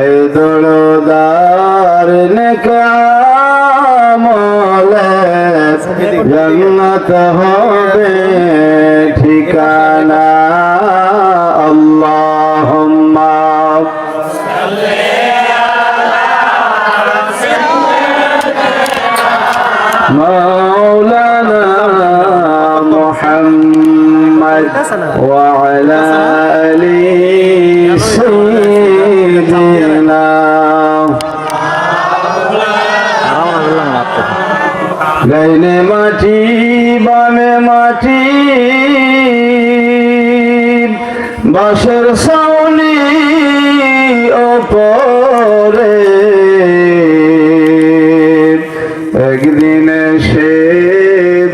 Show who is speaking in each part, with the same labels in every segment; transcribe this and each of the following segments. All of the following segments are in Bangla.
Speaker 1: এই দোড়দার নেকামলে জন্নত হবে ঠিকানা আল্লাহুম্মা مولانا محمد وعلى গাইলে মাটি বামে মাটি। বাসের সাউনি ওপরে। একদিন সে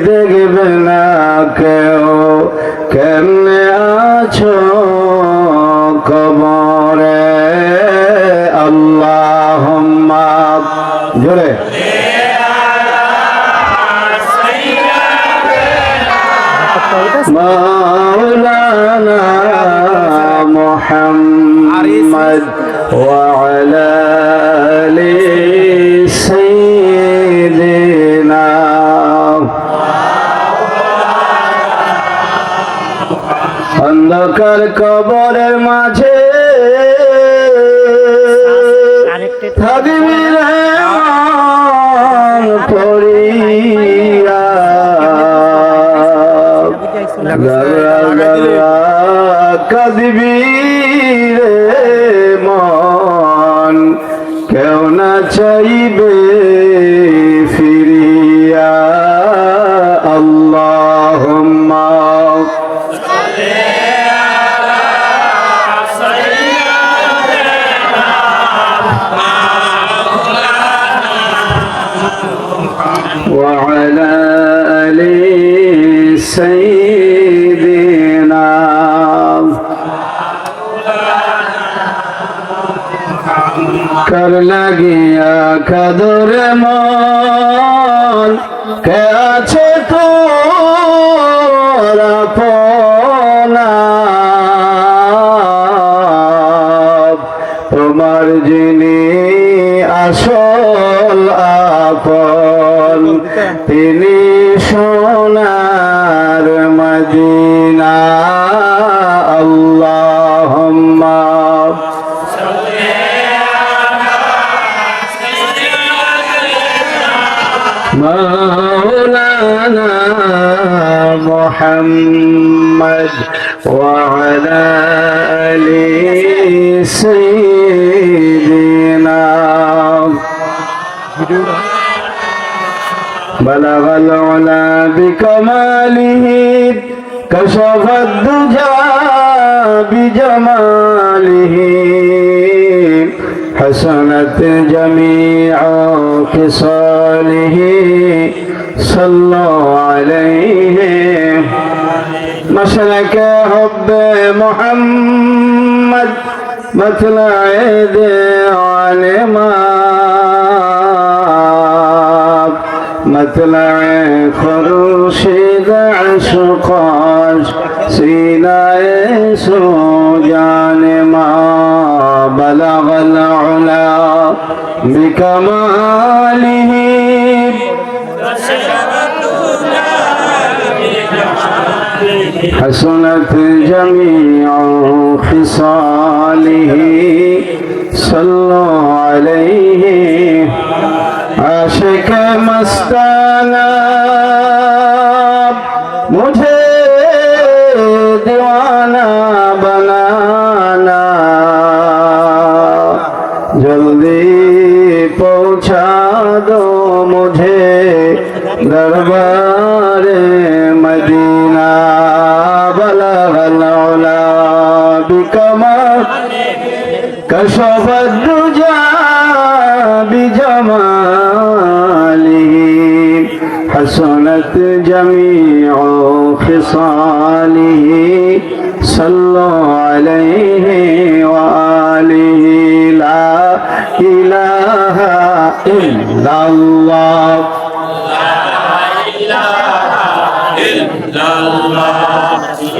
Speaker 1: দেখবে না কেউ। কেউ না চাইবে কর লাগিয়া কদর মন। কে আছে তোর তোমার যিনি আসল আপন তিনি সোনার Medina محمد وعلى آل سيدنا بلغ العلا بكماله كشف الدجى بجماله حسنت جميع خصاله. صلوا عليه. مشرك حب محمد مطلع علمات مطلع خروشید عشقاش سینای سوجان ما بلغ العلا بكماله حسنت جميع خصاله. صلوا عليه. عاشق مستانا بلغ العلا بكما كشف الدجى بجماله حسنت جميع خصاله صلوا عليه وآله لا إله إلا الله لا إله إلا الله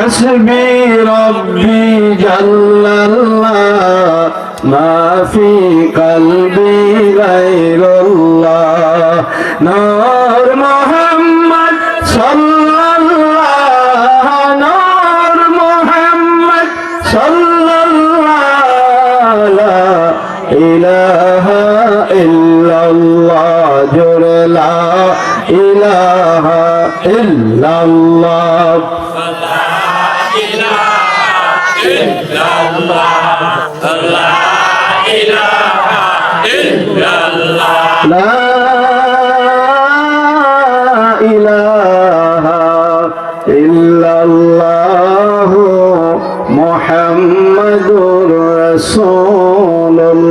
Speaker 1: حسبي ربي جل الله ما في قلبي غير الله نور محمد صلى الله نور محمد صلى الله لا إله إلا الله جل لا إله إلا الله illallah la ilaha illallah la ilaha illallah muhammadur rasulullah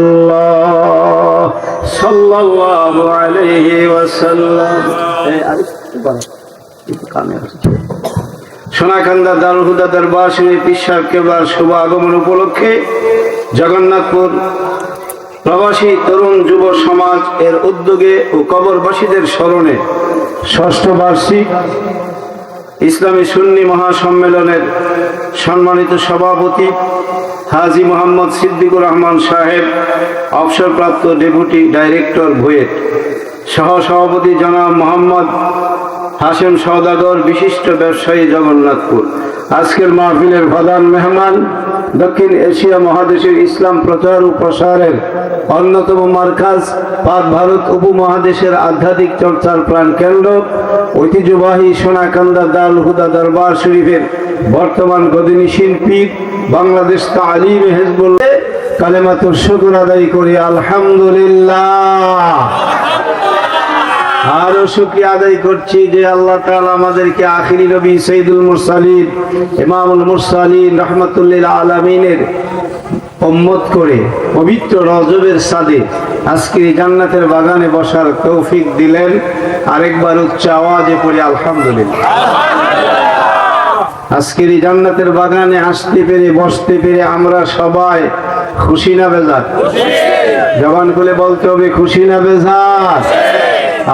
Speaker 1: sallallahu alaihi wasallam eh arif bana kamer Sonakanda দারুল হুদা দরবার শ্রী পিসাব কেবলার শুভ আগমন উপলক্ষে জগন্নাথপুর প্রবাসী তরুণ যুব সমাজ এর উদ্যোগে ও কবরবাসীদের স্মরণে ষষ্ঠ বার্ষিক ইসলামী সুন্নি মহাসম্মেলনের সম্মানিত সভাপতি হাজি মোহাম্মদ সিদ্দিকুর রহমান সাহেব, অবসরপ্রাপ্ত ডেপুটি ডাইরেক্টর ভুয়েট। সহ সভাপতি জনাব মোহাম্মদ হাসেম সওদাগর, বিশিষ্ট ব্যবসায়ী জগন্নাথপুর। আজকের মাহফিলের প্রধান মেহমান দক্ষিণ এশিয়া মহাদেশের ইসলাম প্রচার ও প্রসারের অন্যতম মার্কাজ পাক ভারত উপমহাদেশের আধ্যাত্মিক চর্চার প্রাণ কেন্দ্র, ঐতিহ্যবাহী সোনাকান্দা দাল হুদা দরবার শরীফের বর্তমান গদিনী শিল্পী বাংলাদেশ তালিম হেজবুল্লাহ কালেমাতুর শুকুর আদায় করি, আলহামদুলিল্লাহ। আরও সুখী আদায় করছি যে আল্লাহ তাআলা আমাদেরকে আখিরি নবী সৈদুল মুরসালিন, ইমামুল মুরসালিন রহমতুল্লিল আলমিনের উম্মত করে পবিত্র রজবের সাদে আজকে জান্নাতের বাগানে বসার তৌফিক দিলেন। আরেকবার উচ্চ আওয়াজে পড়ি আলহামদুলিল্লাহ। আজকের এই জান্নাতের বাগানে আসতে পেরে বসতে পেরে আমরা সবাই খুশি না বেজার? জবান খুলে বলতে হবে খুশি না বেজার?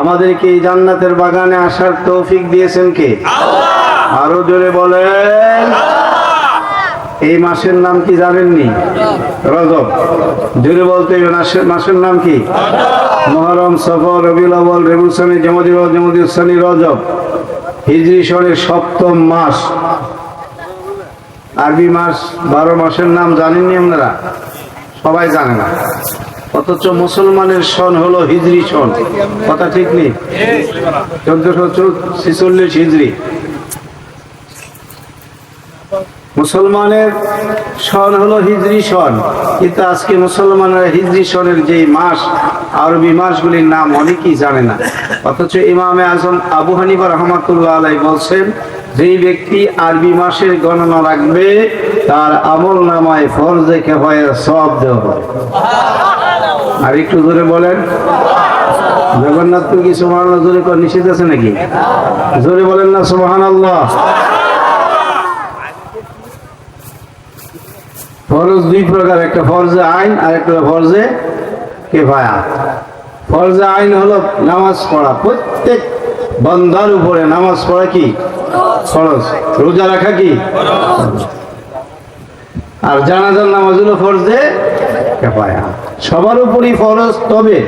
Speaker 1: আমাদেরকে এই জান্নাতের বাগানে আসার তৌফিক দিয়েছেন কে? আরও জোরে বলেন। এই মাসের নাম কি জানেননি? রজব। জোরে বলতে মাসের নাম কি? মহরম সফর রবিউল আউয়াল রেবুল সানি জমদি জমদি সানি রজব। হিজরি সনের সপ্তম মাস। আরবি মাস, বারো মাসের নাম জানেননি আপনারা? সবাই জানে না। অথচ মুসলমানের সন হলো হিজরি সন কথা ঠিক নেই? চোদ্দশো ছেচল্লিশ হিজরি। মুসলমানের সন হলো হিজরি সন কিন্তু আজকে মুসলমানের হিজরি সনের যে মাস, আরবি মাসগুলির নাম অনেকেই জানে না। অথচ ইমামে আজম আবু হানিফা রহমাতুল্লাহ আলাই বলছেন, যেই ব্যক্তি আরবি মাসের গণনা রাখবে, তার আমল নামায় ফরজে কেফায়ের সব দেওয়া আর একটু জোরে বলেন। জগন্নাথ কি সোহান জোরে নিষেধ আছে নাকি? জোরে বলেন না সোহান আল্লাহ ফরজ দুই প্রকার, একটা ফরজে আইন আর একটা ফরজে কেফায়া। ফরজে আইন হলো নামাজ পড়া। প্রত্যেক বন্ধার উপরে নামাজ পড়া কি? ফরজ। রোজা রাখা কি? আর জানাজার নামাজ হলো ফরজে কেফায়া। সবার উপরই ফরজ, তবে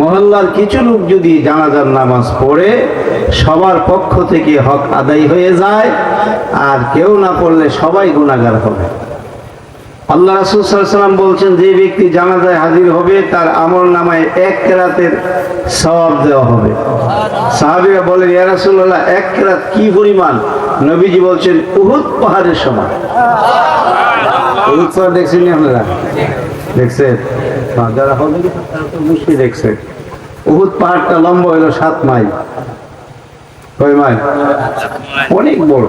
Speaker 1: মহল্লার কিছু লোক যদি জানাজার নামাজ পড়ে, সবার পক্ষ থেকে হক আদায় হয়ে যায়, আর কেউ না পড়লে সবাই গুণাগার হবে। আল্লাহ রাসুল সাল্লাম বলছেন যে ব্যক্তি জানাজায় হাজির হবে তার আমল নামায় এক কেরাতের সওয়াব দেওয়া হবে। সাহাবিরা বলেন ইয়া রাসূলুল্লাহ এক কেরাত কি পরিমাণ? নবীজি বলছেন উহুদ পাহাড়ের সমান। উহুদ পাহাড় দেখছেন আপনারা? দেখছেন? হ্যাঁ, যারা হবে অবশ্যই দেখছেন। উহুদ পাহাড়টা লম্বা হলো সাত মাইল। কয় মাইল। অনেক বড়।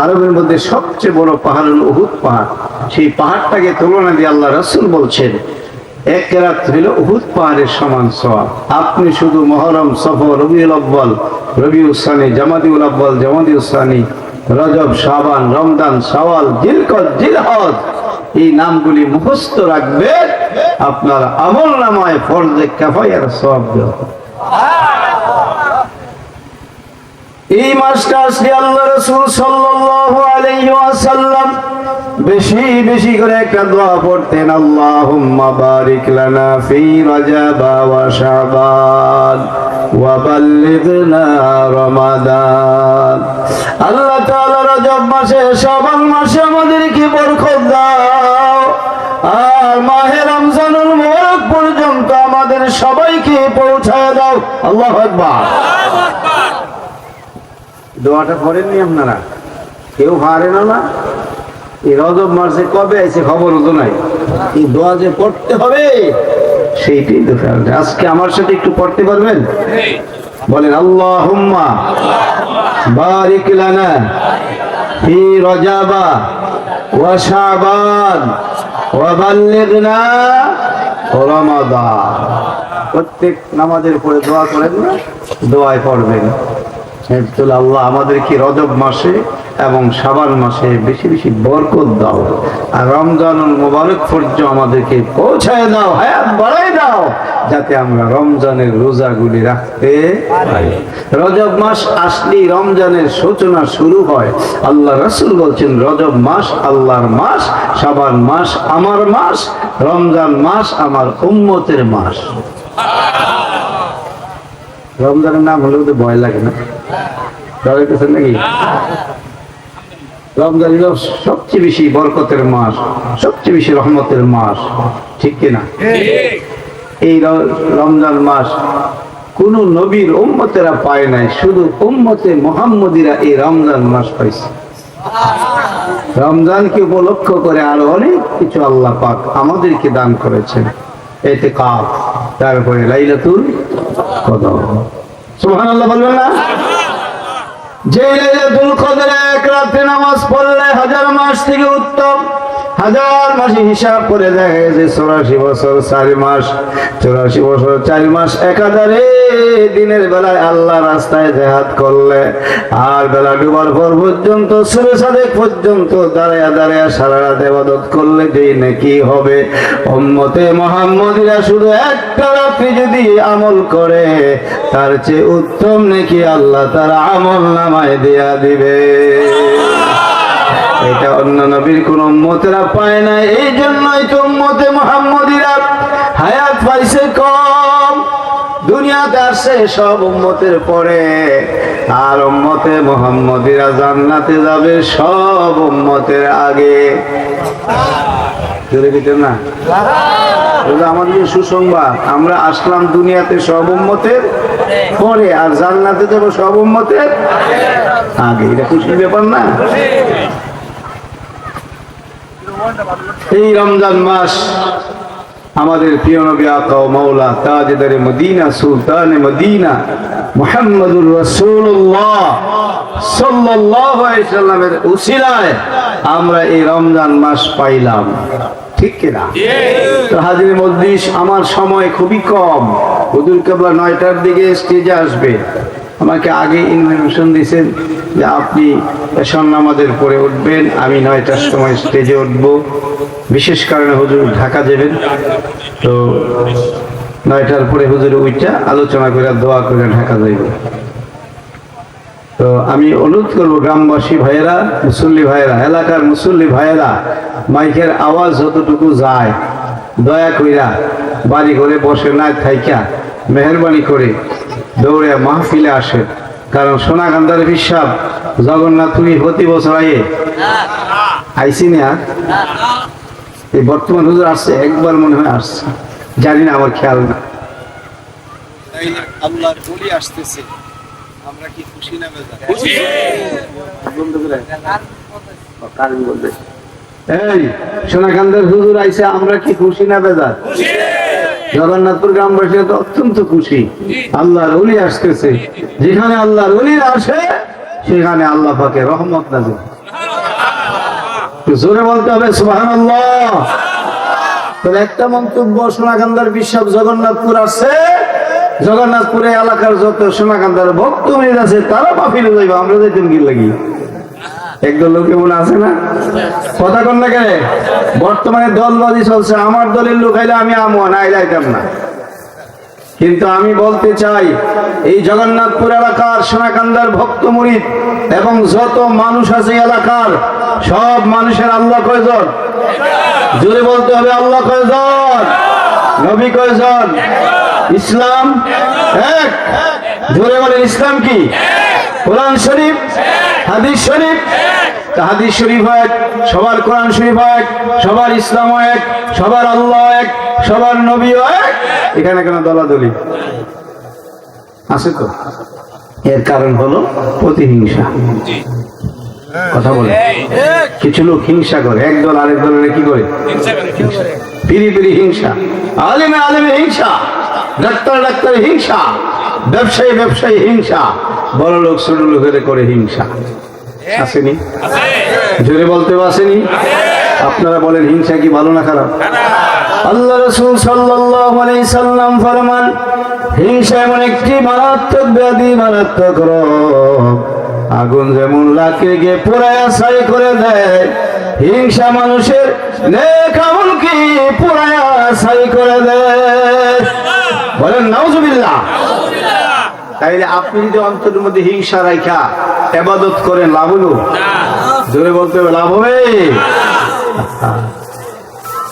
Speaker 1: আরবের মধ্যে সবচেয়ে বড় পাহাড় হল উহুদ পাহাড় সেই পাহাড়টাকে তুলনা দিয়ে আল্লাহ রসুল বলছেন, এক কেরাত হইল উহুদ পাহাড়ের সমান সওয়াব আপনি শুধু মহরম, সফর, রবিউল আব্বাল রবিউল সানি জামাদিউল আব্বাল জামাদিউল সানি, রজব, শাবান, রমজান সওয়াল জিলকদ জিলহজ, এই নামগুলি মুখস্থ রাখবে আপনার আমল নামায় ফরজে কাফায়ার সওয়াব দেওয়া। এই মাসটা আজকে আল্লাহ রসুল সাল্লাল্লাহু আলাইহি বেশি বেশি করে একটা দোয়া পড়তেন আল্লাহ মাসে দাও। আমাদের সবাইকে পৌঁছায় দাও। আল্লাহু আকবার। দোয়াটা করেননি আপনারা? কেউ পারেন না এই রজব মাসে কবে আইছে খবর হতো নাই। এই দোয়া যে পড়তে হবে, সেইটাই তো আজকে আমার সাথে একটু পড়তে পারবেন? বলেন আল্লাহ বারিক লানা ফি রজাবা ওয়া শাবান রমাদান। প্রত্যেক নামাজের পরে দোয়া করেন না, দোয়ায় পড়বেন। আল্লাহ আমাদেরকে রজব মাসে এবং সাবান মাসে বেশি বেশি বরকত দাও। আর রমজানুল মোবারক ফর্য আমাদেরকে পৌঁছায় দাও, হায়াত বাড়াই দাও, যাতে আমরা রমজানের রোজাগুলি রাখতে পারি। রজব মাস আসলেই রমজানের সূচনা শুরু হয়। আল্লাহ রসুল বলছেন, রজব মাস আল্লাহর মাস সাবান মাস আমার মাস, রমজান মাস আমার উম্মতের মাস। রমজানের নাম হলেও তো ভয় লাগে না। নাকি? রমজান হলো সবচেয়ে বেশি বরকতের মাস, সবচেয়ে বেশি রহমতের মাস, ঠিক কিনা? এই রমজান মাস কোন নবীর পায় নাই, শুধু মোহাম্মদীরা এই রমজান মাস পাইছে। রমজানকে উপলক্ষ করে আরও অনেক কিছু আল্লাহ পাক আমাদেরকে দান করেছেন। এতে কাপ তারপরে লাইলাতুল কদর। সুবহানাল্লাহ বলবেন না? যে কদরে এক রাতে নামাজ পড়লে হাজার মাস থেকে উত্তম। হাজার মাসে হিসাব করে দেখা গেছে চৌরাশি বছর, চারি মাস, চৌরাশি বছর, চারি মাস একাধারে দিনের বেলায় আল্লাহ রাস্তায় জেহাদ করলে, আর বেলা ডুবার পর পর্যন্ত, সুরে সাদেক পর্যন্ত দাঁড়ায়া দাঁড়ায়া সারা রাত এবাদত করলে যেই নাকি হবে? উম্মতে মোহাম্মদীরা শুধু একটা রাত্রি যদি আমল করে, তার চেয়ে উত্তম নাকি আল্লাহ তার আমল নামায় দেয়া দিবে। এটা অন্য নবীর কোন উম্মতেরা পায় না এই জন্যই তো উম্মতে মোহাম্মদীরা হায়াত পাইছে কম। দুনিয়াতে আসছে সব উম্মতের পরে, আর উম্মতে মোহাম্মদীরা জান্নাতে যাবে সব উম্মতের আগে। না? আমাদের সুসংবাদ। আমরা আসলাম দুনিয়াতে সব উম্মতের পরে, আর জান্নাতে যাব সব উম্মতের আগে। এটা খুশির ব্যাপার না? এই রমজান মাস আমাদের প্রিয় নবী আকা মাওলা তাজদারে মদিনা, সুলতানে মদিনা, মুহাম্মদুর রাসূলুল্লাহ সাল্লাল্লাহু আলাইহি সাল্লামের উসিলায় আমরা এই রমজান মাস পাইলাম। ঠিক কিনা তো হাজির মজলিস, আমার সময় খুবই কম। হুজুর কেবলা নয়টার দিকে স্টেজে আসবে। আমাকে আগে ইনফরমেশন দিয়েছেন যে আপনি এসন নামাজের পরে উঠবেন, আমি নয়টার সময় স্টেজে উঠব। বিশেষ কারণে হুজুর ঢাকা যাবেন। তো নয়টার পরে হুজুর উইটা আলোচনা করে, দোয়া করে ঢাকা যাইব। তো আমি অনুরোধ করব গ্রামবাসী ভাইয়েরা, মুসল্লি ভাইয়েরা, এলাকার মুসল্লি ভাইয়েরা, মাইকের আওয়াজ যতটুকু যায়, দয়া কইরা বাড়ি ঘরে বসে না থাইকা, মেহরবানি করে দৌড়ে মাহফিলে আসেন কারণ সোনাকান্দার বিশ্বাস জগন্নাথ তুমি প্রতি বছর আইয়ে। আইসি না এই বর্তমান হুজুর আসছে একবার মনে হয় আসছে। জানি না আমার খেয়াল না।
Speaker 2: আল্লাহর বলি আসতেছে। আমরা কি খুশি না বেজার?
Speaker 1: বন্ধ করে কারণ বলবে? এই সোনাকান্দের হুজুর আইসে আমরা কি খুশি না বেজার? জগন্নাথপুর গ্রামবাসী তো অত্যন্ত খুশি। আল্লাহর অলি আসতেছে। যেখানে আল্লাহর অলি আসে সেখানে আল্লাহ পাকে রহমত একটু জোরে বলতে হবে তবে একটা মন্তব্য সোনাকান্দার বিশ্বাস জগন্নাথপুর আসছে। জগন্নাথপুরে এলাকার যত সোনাকান্দার ভক্ত মেয়ে আছে তারা পাফিলে যাইব আমরা যাইতেন কি লাগি একদল আছে না? কথা কন না কেন? বর্তমানে দলবাজি চলছে, আমার দলের লোক আমি আমো না আইলে আইতাম না। কিন্তু আমি বলতে চাই, এই জগন্নাথপুর এলাকার সোনাকান্দার ভক্ত মুরিদ এবং যত মানুষ আছে এলাকার, সব মানুষের আল্লাহ কয়জন? জোরে বলতে হবে, আল্লাহ কয়জন? নবী কয়জন? ইসলাম? এক? জোরে ইসলাম কি? কোরআন শরীফ, হাদিস শরীফ হাদিস শরীফ এক, সবার কোরআন শরীফ এক, সবার ইসলাম এক, সবার আল্লাহ এক, সবার নবী এক। এখানে কেন দলাদলি? আছে তো? এর কারণ হলো প্রতিহিংসা। কথা বলে। কিছু লোক হিংসা করে একদল আরেক দলের কি করে? পিরি পিরি হিংসা। আলিমে আলিমে হিংসা, ডাক্তার ডাক্তার হিংসা, ব্যবসায়ী ব্যবসায়ী হিংসা। বড় লোক ছোট লোকের করে হিংসা। আসেনি? জোরে বলতে আসেনি? আপনারা বলেন হিংসা কি ভালো না খারাপ? আল্লাহ রসুল সাল্লাম ফরমান হিংসা এমন একটি মারাত্মক ব্যাধি মারাত্মক রোগ। আগুন যেমন লাকে গিয়ে পোড়ায়া ছাই করে দেয়। হিংসা মানুষের নেক আমলকে পোড়ায়া ছাই করে দেয়। বলেন নাউজুবিল্লাহ। তাইলে আপনি যদি অন্তরের মধ্যে হিংসা রাখা এবাদত করেন, লাভ হলো জোরে বলতে হবে, লাভ হবে?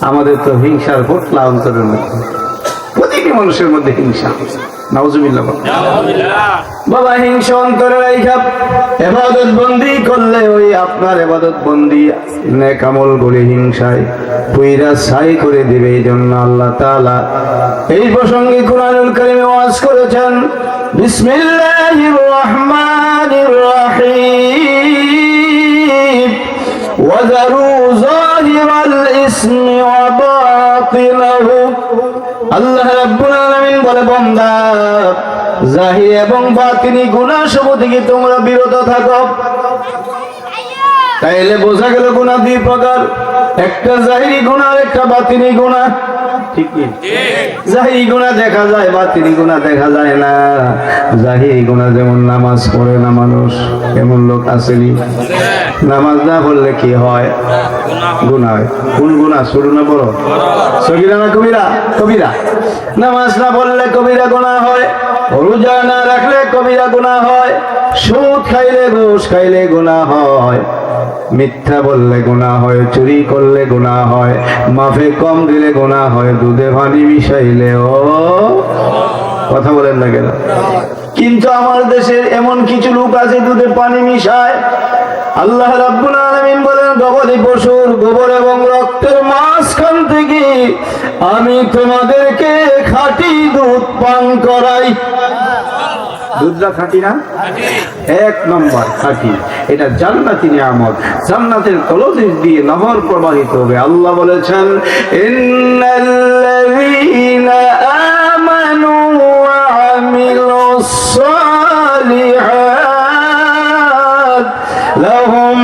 Speaker 1: আমাদের তো হিংসার ঘটলা অন্তরের মধ্যে। প্রতিটি মানুষের মধ্যে হিংসা। বাবা, হিংসা অন্তরে রাইখা, এবাদত বন্দি করলে ওই আপনার এবাদত বন্দি নেকামল করে হিংসায় পুইরা ছাই করে দিবে। এই জন্য আল্লাহ তাআলা এই প্রসঙ্গে কোরআনুল কারিমে ওয়াজ করেছেন বিসমিল্লাহির রহমানির রহিম وذروا ظاهر الاسم وباطنه আল্লাহ রাব্বুল আলামিন বলে বান্দা জাহির এবং বাতিনি গুনাহ সব থেকে তোমরা বিরত থাকো তাইলে বোঝা গেল গুনাহ দুই প্রকার একটা জাহিরি গুনাহ আর একটা বাতিনি গুনাহ ঠিক জাহিরি দেখা যায় বাতিনি গুনাহ দেখা যায় না। জাহিরি গুনাহ যেমন নামাজ পড়ে না মানুষ এমন লোক আসেনি। নামাজ না পড়লে কি হয়? গুণা হয়। কোন গুণা? ছোট না বড়। সগিরা না কবিরা? কবিরা। নামাজ না পড়লে কবিরা গুণা হয়। রোজা না রাখলে কবিরা গুণা হয়। সুদ খাইলে ঘুষ খাইলে গুণা হয়। মিথ্যা বললে গোনা হয়, চুরি করলে গোনা হয়, মাফে কম দিলে গোনা হয়, দুধে পানি মিশাইলে ও কথা বলেন না কেন? কিন্তু আমার দেশের এমন কিছু লোক আছে, দুধে পানি মিশায়। আল্লাহ রাব্বুল আলামিন বলেন, গবাদি পশুর গোবর এবং রক্তের মাঝখান থেকে আমি তোমাদেরকে খাঁটি দুধ পান করাই। দুধটা খাঁটি না? এক নম্বর খাঁটি। এটা জান্নাতি নিয়ামত। জান্নাতের তলদেশ দিয়ে নহর প্রবাহিত হবে। আল্লাহ বলেছেন ইন্নাল্লাযীনা আমানু ওয়া আমিলুস সালিহাত লাহুম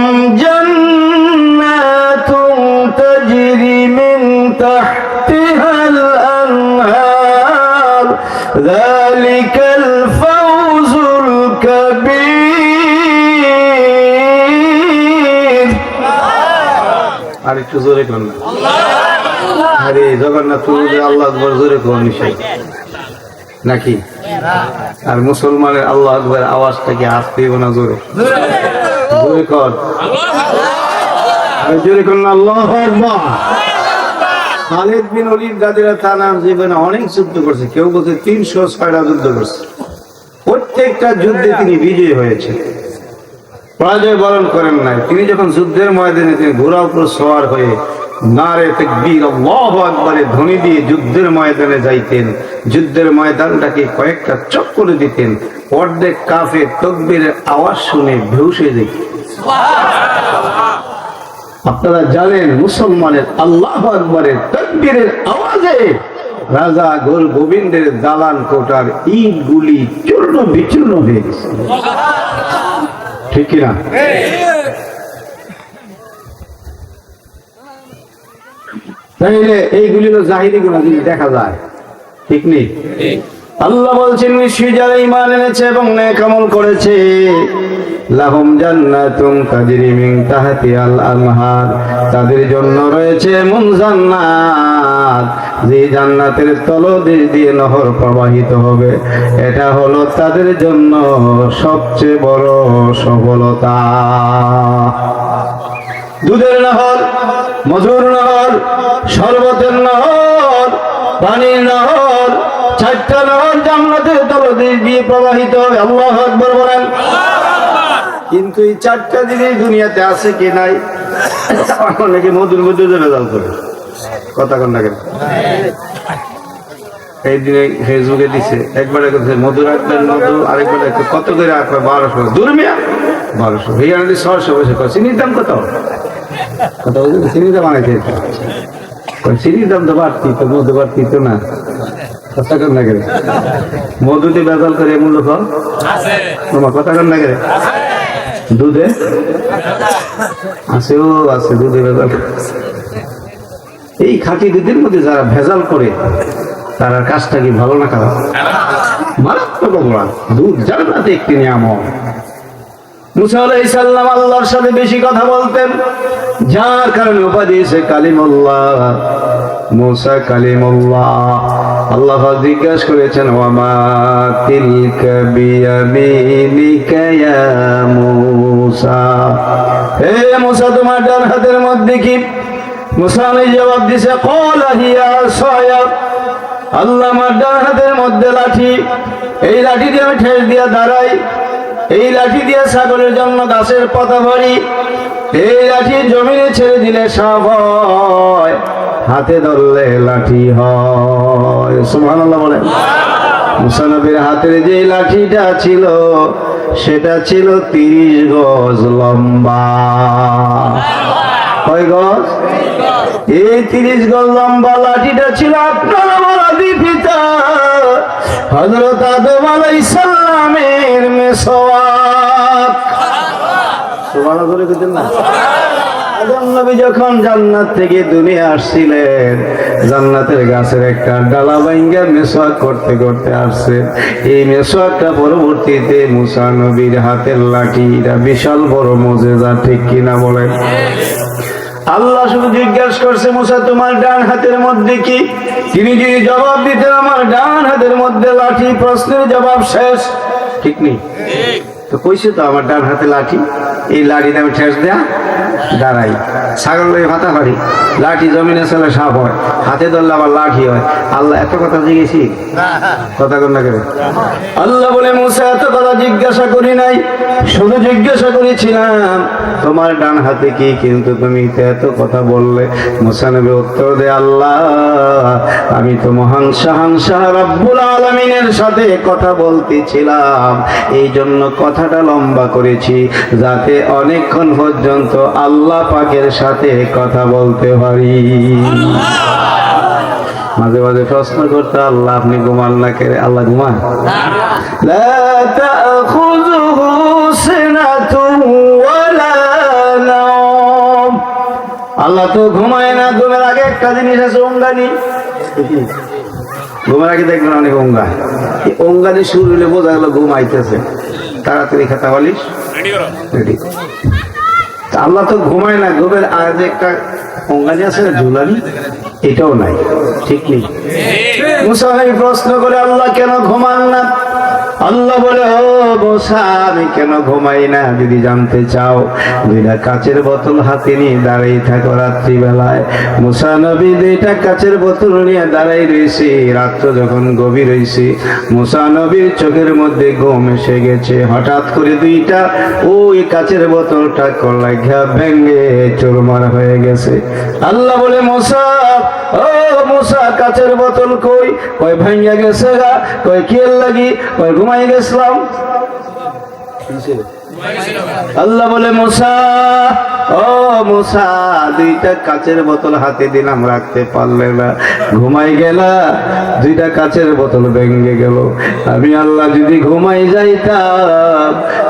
Speaker 1: একটু জোরে কোন আরে জগন্নাথ আল্লাহ আকবর জোরে নিশাই নাকি? আর মুসলমানের আল্লাহ আকবর আওয়াজটা কি আসতে না জোরে? জোরে কর। জোরে কোন আল্লাহ আকবর। খালেদ বিন অলির নাম জীবনে অনেক যুদ্ধ করছে। কেউ বলছে তিনশো ছয়টা যুদ্ধ করছে। প্রত্যেকটা যুদ্ধে তিনি বিজয়ী হয়েছে পরাজয় বরণ করেন নাই। তিনি যখন যুদ্ধের ময়দানে তিনি ঘোড়া উপর সোয়ার হয়ে নারে তেকবীর আল্লাহ আকবরে ধ্বনি দিয়ে যুদ্ধের ময়দানে যাইতেন যুদ্ধের ময়দানটাকে কয়েকটা চক্করে দিতেন অর্ধেক কাফে তকবীরের আওয়াজ শুনে ভেউসে যেত। আপনারা জানেন মুসলমানের আল্লাহ আকবরের তকবীরের আওয়াজে রাজা গোল গোবিন্দের দালান কোটার ইট গুলি চূর্ণ বিচূর্ণ হয়ে গেছে। ঠিক কিনা? তাইলে এইগুলি হলো জাহিরি গুণা যদি দেখা যায়। ঠিক নেই? আল্লাহ বলছেন নিশ্চয়ই যারা ইমান এনেছে এবং নেকামল করেছে। লাহুম জান্নাতুম তাজরি মিন তাহতিহাল আনহার তাদের জন্য রয়েছে এমন জান্নাত, যে জান্নাতের তলদেশ দিয়ে নহর প্রবাহিত হবে। এটা হলো তাদের জন্য সবচেয়ে বড় সফলতা। দুধের নহর, মধুর নহর, শরবতের নহর, পানির নহর, চারটা নহর জান্নাতের তলদেশ দিয়ে প্রবাহিত হবে। আল্লাহ আকবর বলেন। কিন্তু এই চারটা জিনিস দুনিয়াতে আছে কি নাই? অনেকে মধুর মধ্যে রেজাল করে। কথা কন না কেন? এই দিনে ফেসবুকে দিছে একবার মধু রাখলেন মধু আরেকবার একটু কত করে রাখবে বারোশো। দূর মিয়া বারোশো। এই আনলে ছয়শো বসে কয় চিনির দাম কত? কত চিনির দাম আনাইছে চিনির দাম তো বাড়তি তো মধু বাড়তি তো না। কথা কন না কেন? মধুতে বেজাল করে মূল্য ফল তোমার কথা কন কেন? দুধে? আছে ও, আছে দুধে ভেজাল এই খাঁটি দুধের মধ্যে যারা ভেজাল করে, তারা কাজটা কি ভালো না খারাপ? মারাত্মক অপরাধ। দুধ জান্নাতে একটি নিয়ামক মুসা আল্লাহর সাথে বেশি কথা বলতেন, যার কারণে উপাধি দিয়েছে কালিমুল্লাহ। মুসা কালিমুল্লাহ। আল্লাহ জিজ্ঞাসা করেছেন, ওয়ামা তিলকা বিয়ামিনিকা ইয়া মুসা? হে মুসা, তোমার ডান হাতের মধ্যে কি? মুসা আলাইহিস জবাব দিছে, ক্বালা হিয়া সায়া। আল্লাহ আমার ডান হাতের মধ্যে লাঠি, এই লাঠি দিয়ে আমি ঠেস দিয়ে দাঁড়াই। এই লাঠি দিয়ে ছাগলের জন্য গাছের পাতা ভরি। এই লাঠি জমিনে ছেড়ে দিলে হয়। হাতে ধরলে লাঠি হয়। সুবহানাল্লাহ বলেন। মুসানবীর হাতের যে লাঠিটা ছিল, সেটা ছিল তিরিশ গজ লম্বা। কয় গজ? এই তিরিশ গজ লম্বা লাঠিটা ছিল আপনার আমার আদি পিতা হজরত আদম মেসওয়াক সুবহানাল্লাহ বলে না? আদম নবী যখন জান্নাত থেকে দুনিয়া আসছিলেন জান্নাতের গাছের একটা ডালা ভাঙ্গা মেসওয়াক করতে করতে আসছে। এই মেসওয়াকটা পরবর্তীতে মুসা নবীর হাতের লাঠিটা বিশাল বড় মজেজা ঠিক কিনা বলেন? আল্লাহ শুধু জিজ্ঞাসা করছে মুসা তোমার ডান হাতের মধ্যে কি? তিনি যদি জবাব দিতেন আমার ডান হাতের মধ্যে লাঠি। প্রশ্নের জবাব শেষ। ঠিক নেই? তো কইছে তো আমার ডান হাতে লাঠি। এই লাড়ি নামে ঠেস দেয়া দাঁড়াই। ছাগল লয়ে ভাতা পারি লাঠি জমিনে চলে সাপ হয়, হাতে ধরলে আবার লাঠি হয়। আল্লাহ, এত কথা জিজ্ঞেসি কথা কর না কেন? আল্লাহ বলে, মুসা, এত কথা জিজ্ঞাসা করি নাই, শুধু জিজ্ঞাসা করেছিলাম, তোমার ডান হাতে কি কিন্তু তুমি এত কথা বললে? মুসা নবী উত্তর দে আল্লাহ, আমি তো মহান শাহান শাহ রব্বুল আলমিনের সাথে কথা বলতেছিলাম। এই জন্য কথাটা লম্বা করেছি, যাতে অনেকক্ষণ পর্যন্ত আল্লাহ পাকের সাথে সাথে কথা বলতে পারি। মাঝে মাঝে প্রশ্ন করতে আল্লাহ আপনি ঘুমান না কে আল্লাহ ঘুমান? আল্লাহ তো ঘুমায় না ঘুমের আগে একটা জিনিস আছে অঙ্গানি। ঘুমের আগে দেখবেন অনেক অঙ্গা। অঙ্গানি শুরু হলে বোঝা গেল ঘুমাইতেছে তাড়াতাড়ি খাতা বলিস? রেডি আল্লাহ তো ঘুমায় না ঘুমের আজ একটা অঙ্গানি আছে না ঝুলানি এটাও নাই ঠিক নেই। মুসা প্রশ্ন করে আল্লাহ কেন ঘুমান না? আল্লাহ বলে, ও বসা, আমি কেন ঘুমাই না? যদি জানতে চাও, দুইটা কাচের বোতল হাতে নিয়ে দাঁড়িয়ে থাকো রাত্রিবেলায়। মুসা নবী দুইটা কাচের বোতল নিয়ে দাঁড়াই রয়েছে রাত্র যখন গভীর হয়েছে মুসা নবীর চোখের মধ্যে ঘুম এসে গেছে। হঠাৎ করে দুইটা ওই কাচের বোতলটা কলাই ঘা ভেঙে চুরমার হয়ে গেছে। আল্লাহ বলে মশা ও মশা কাচের বোতল কই? কই ভাঙ্গা গেছে গা? কই খেল লাগি? কই ঘুমাই গেছিলাম। আল্লাহ বলে মশা ও মোসা, দুইটা কাচের বোতল হাতে দিলাম, রাখতে পারলে না। ঘুমাই গেলা, দুইটা কাচের বোতল ভেঙে গেল। আমি আল্লাহ যদি ঘুমাই যাইতাম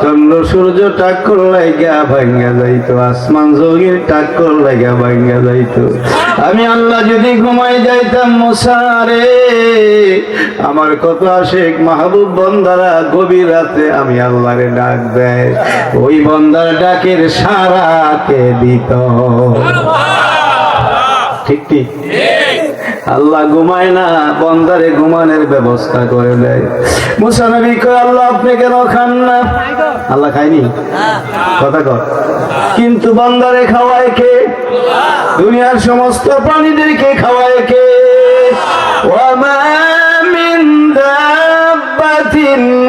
Speaker 1: চন্দ্র সূর্য টাক্কর লাগা ভাঙ্গা যাইতো, আসমান জগির টাক্কর লাগা ভাঙ্গা যাইতো। আমি আল্লাহ যদি ঘুমাই যাইতাম মুসারে, আমার কত আশেক মাহবুব বন্দারা গভীর রাতে আমি আল্লাহরে ডাক দেয়। ওই বন্দার ডাকের সারা কে দিত? ঠিক ঠিক। আল্লাহ ঘুমায় না, বন্দারে ঘুমানোর ব্যবস্থা করে দেয়। মুসানবী কয়, আল্লাহ আপনি কেন খান না? আল্লাহ খায়নি? কথা কর। কিন্তু বন্দারে খাওয়ায় কে? দুনিয়ার সমস্ত প্রাণীদেরকে খাওয়ায় কে? ওয়ামা মিন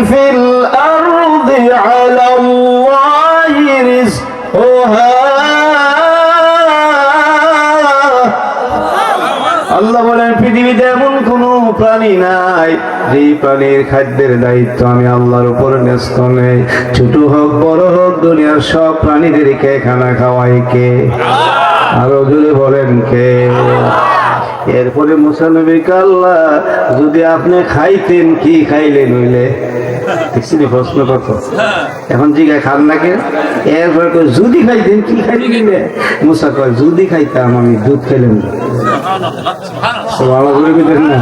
Speaker 1: ফিল আরদি আলা আল্লাহি আল্লাহ বলেন পৃথিবীতে এমন কোন প্রাণী নাই যে প্রাণীর খাদ্যের দায়িত্ব আমি আল্লাহর উপর ন্যস্ত নেই। ছোট হোক বড় হোক দুনিয়ার সব প্রাণীদেরকে খানা খাওয়াই কে? আরও জোরে বলেন কে? এরপরে মুসানবী আল্লাহ যদি আপনি খাইতেন কি খাইলেন হইলে? প্রশ্ন কত এখন জিজ্ঞাসা খান নাকি এরপরে কয়, যদি খাইতেন কি খাইলেন? মুসা কয় যদি খাইতাম আমি দুধ খাইলাম না তো ভালো করে বুঝলেন না।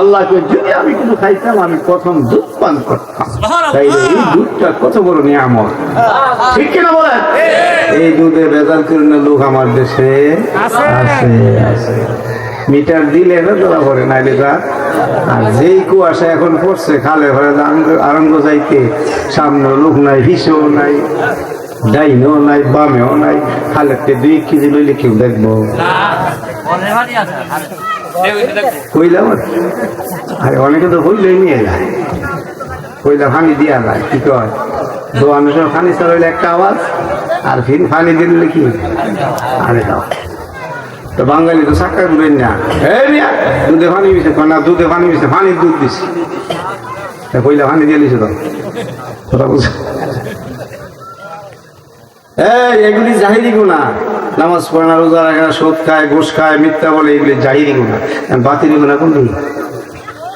Speaker 1: আল্লাহ কয়, যদি আমি খাইতাম আমি প্রথম দুধ পান করতাম। তাইলে এই দুধটা কত বড় নিয়ামত। ঠিক কিনা বলেন? এই দুধে বেজাল করে না লোক আমার দেশে। আছে। আছে মিটার দিলে না ধরা পড়ে নাইলে আর যেই কুয়াশা এখন পড়ছে খালে ভরে আরঙ্গ যাইতে সামনে লোক নাই হিসেও নাই। ডাইনও নাই বামেও নাই খালেতে দুই কেজি লইলে কেউ দেখব। কইলাম, আরে অনেকে তো হইলেই নিয়ে যায়। কইলা ফানি দিয়া যায়, কি কয়? দোয়ানোর সময় ফানি চালাইলে একটা আওয়াজ, আর ফির ফানি দিলে কি আরে দাও তো বাঙালি তো সাক্কা করবেন না। দুধে ফানি মিশে না, দুধে পানি মিশে পানির দুধ দিছি। কইলা ফানি দিয়ে দিছে তো। কথা বলছে। এই, এগুলি জাহিরি গুণা নামাজ পড়ে না, রোজা রাখে না সোদ খায়, ঘুষ খায়, মিথ্যা বলে, এগুলি জাহিরি গুণা বাতিল গুণা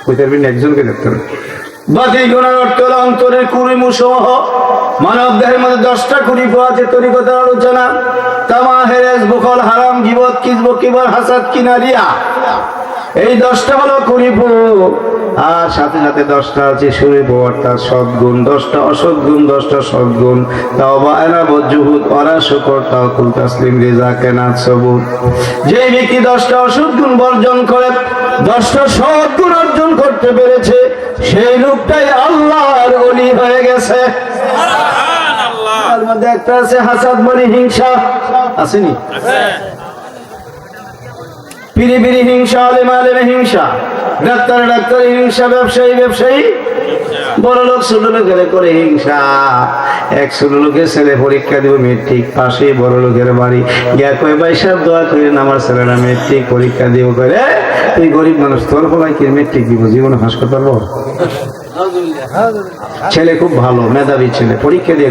Speaker 1: পারবেন একজনকে দেখতে হবে। বাতিল গুণার অর্থ হলো অন্তরের কুড়িমু সমূহ মানব দেহের মধ্যে দশটা কুড়ি আছে, তরিকতার আলোচনা। তামা হেরেস বুকল হারাম, গিবত, কিসব, কিবর, হাসাদ কিনারিয়া এই দশটা হলো কুড়িপু আর সাথে সাথে দশটা আছে সুরিপু অর্থাৎ সদ্গুণ। দশটা অসদ্গুণ দশটা সদ্গুণ। তাও বা এরা বজ্জুহুদ অরা শুকর তাও কুল তাসলিম রেজা কেনাত সবুত। যে ব্যক্তি দশটা অসদ্গুণ বর্জন করে দশটা সদ্গুণ অর্জন করতে পেরেছে সেই লোকটাই আল্লাহর অলি হয়ে গেছে। তার মধ্যে একটা আছে হাসাদ মানে হিংসা। আসেনি? পিড়ি পিড়ি হিংসা আলেম আলেমে হিংসা। ডাক্তার ডাক্তার হিংসা ব্যবসায়ী ব্যবসায়ী। বড় লোক ছোট লোকের করে হিংসা। এক ছোট লোকের ছেলে পরীক্ষা দিব মেট্রিক পাশে বড় লোকের বাড়ি। গিয়া কয় সাহেব দোয়া করেন আমার ছেলেরা মেট্রিক পরীক্ষা দিব। করে তুই গরিব মানুষ তোর ফলাই কি মেট্রিক দিব? জীবনে হাসপাতাল ছেলে খুব ভালো মেধাবী ছেলে পরীক্ষা দিয়ে